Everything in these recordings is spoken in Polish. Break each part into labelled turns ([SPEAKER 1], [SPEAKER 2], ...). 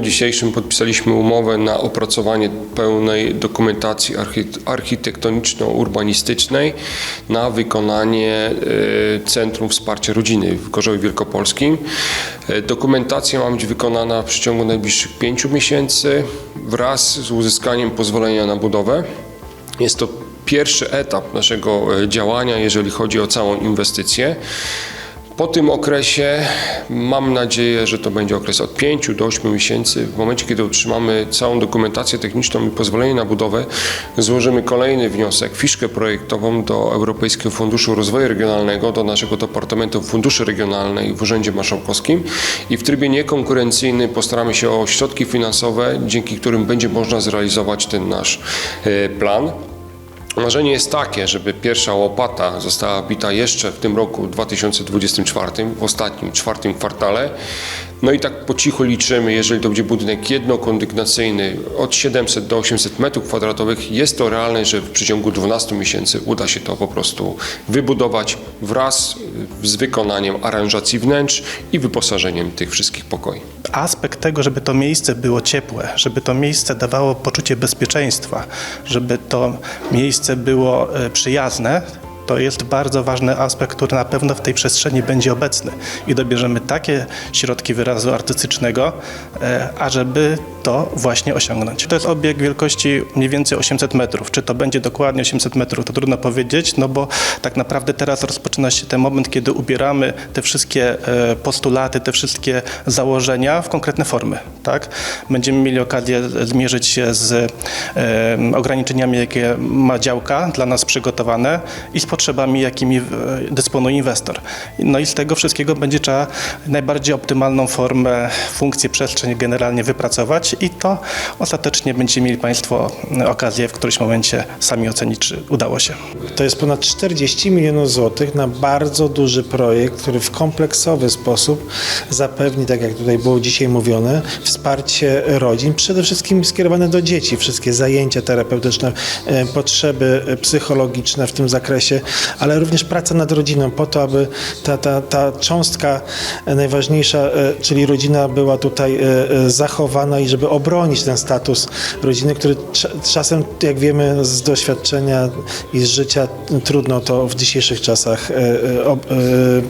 [SPEAKER 1] dzisiejszym podpisaliśmy umowę na opracowanie pełnej dokumentacji archi- architektoniczno-urbanistycznej na wykonanie e, Centrum Wsparcia Rodziny w Gorzowie Wielkopolskim. E, Dokumentacja ma być wykonana w przeciągu najbliższych pięciu miesięcy wraz z uzyskaniem pozwolenia na budowę. Jest to pierwszy etap naszego e, działania, jeżeli chodzi o całą inwestycję. Po tym okresie mam nadzieję, że to będzie okres od 5 do 8 miesięcy. W momencie, kiedy otrzymamy całą dokumentację techniczną i pozwolenie na budowę, złożymy kolejny wniosek, fiszkę projektową do Europejskiego Funduszu Rozwoju Regionalnego, do naszego Departamentu Funduszy Regionalnej w Urzędzie Marszałkowskim i w trybie niekonkurencyjnym postaramy się o środki finansowe, dzięki którym będzie można zrealizować ten nasz e, plan. Marzenie jest takie, żeby pierwsza łopata została bita jeszcze w tym roku 2024, w ostatnim, czwartym kwartale. No i tak po cichu liczymy, jeżeli to będzie budynek jednokondygnacyjny od 700 do 800 m2, jest to realne, że w przeciągu 12 miesięcy uda się to po prostu wybudować wraz z wykonaniem aranżacji wnętrz i wyposażeniem tych wszystkich pokoi.
[SPEAKER 2] aspekt tego, żeby to miejsce było ciepłe, żeby to miejsce dawało poczucie bezpieczeństwa, żeby to miejsce było e, przyjazne, to jest bardzo ważny aspekt, który na pewno w tej przestrzeni będzie obecny. I dobierzemy takie środki wyrazu artystycznego, e, ażeby to właśnie osiągnąć. To jest obiekt wielkości mniej więcej 800 metrów. Czy to będzie dokładnie 800 metrów, to trudno powiedzieć, no bo tak naprawdę teraz rozpoczyna się ten moment, kiedy ubieramy te wszystkie e, postulaty, te wszystkie założenia w konkretne formy. Tak? Będziemy mieli okazję zmierzyć się z e, ograniczeniami, jakie ma działka dla nas przygotowane i z potrzebami, jakimi e, dysponuje inwestor. No i z tego wszystkiego będzie trzeba najbardziej optymalną formę, funkcję, przestrzeń generalnie wypracować i to ostatecznie będziecie mieli Państwo okazję w którymś momencie sami ocenić, czy udało się.
[SPEAKER 3] To jest ponad 40 milionów złotych na bardzo duży projekt, który w kompleksowy sposób zapewni, tak jak tutaj było dzisiaj mówione, wsparcie rodzin, przede wszystkim skierowane do dzieci, wszystkie zajęcia terapeutyczne, e, potrzeby e, psychologiczne w tym zakresie, ale również praca nad rodziną po to, aby ta, ta, ta cząstka najważniejsza, e, czyli rodzina była tutaj e, e, zachowana i żeby obronić ten status rodziny, który cza- czasem, jak wiemy z doświadczenia i z życia, trudno to w dzisiejszych czasach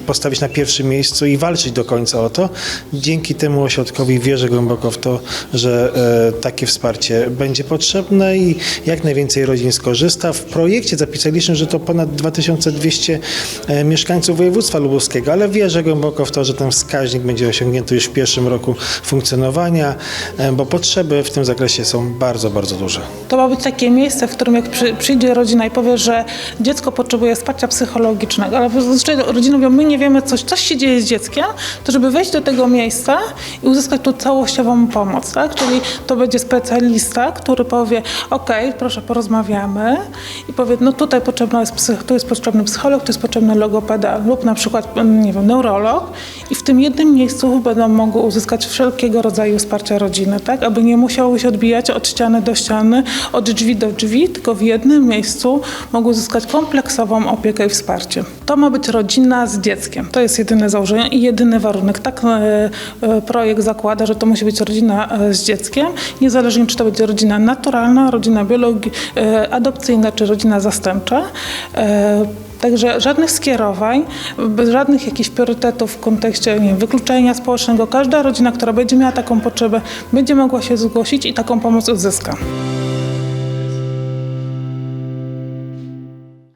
[SPEAKER 3] postawić na pierwszym miejscu i walczyć do końca o to. Dzięki temu ośrodkowi wierzę głęboko w to, że takie wsparcie będzie potrzebne i jak najwięcej rodzin skorzysta. W projekcie zapisaliśmy, że to ponad 2200 e, mieszkańców województwa lubuskiego, ale wierzę głęboko w to, że ten wskaźnik będzie osiągnięty już w pierwszym roku funkcjonowania, e, bo potrzeby w tym zakresie są bardzo, bardzo duże.
[SPEAKER 4] To ma być takie miejsce, w którym jak przy, przyjdzie rodzina i powie, że dziecko potrzebuje wsparcia psychologicznego, ale zazwyczaj rodziny mówią, my nie wiemy, coś, coś się dzieje z dzieckiem, to żeby wejść do tego miejsca i uzyskać tu całościową pomoc, tak? Czyli to będzie specjalista, który powie, ok, proszę porozmawiamy i powie, no tutaj potrzebna jest psych, tu jest potrzebny psycholog, tu jest potrzebny logopeda lub na przykład, mm, nie wiem, neurolog i w tym jednym miejscu będą mogły uzyskać wszelkiego rodzaju wsparcia rodziny, tak? Aby nie musiały się odbijać od ściany do ściany, od drzwi do drzwi, tylko w jednym miejscu mogły uzyskać kompleksową opiekę i wsparcie. To ma być rodzina z dzieckiem. To jest jedyne założenie i jedyny warunek. Tak e, e, projekt zakłada, że to musi być rodzina e, z dzieckiem, niezależnie czy to będzie rodzina naturalna, rodzina biologi- adopcyjna czy rodzina zastępcza. Także żadnych skierowań, bez żadnych jakichś priorytetów w kontekście nie wykluczenia społecznego. Każda rodzina, która będzie miała taką potrzebę, będzie mogła się zgłosić i taką pomoc uzyska.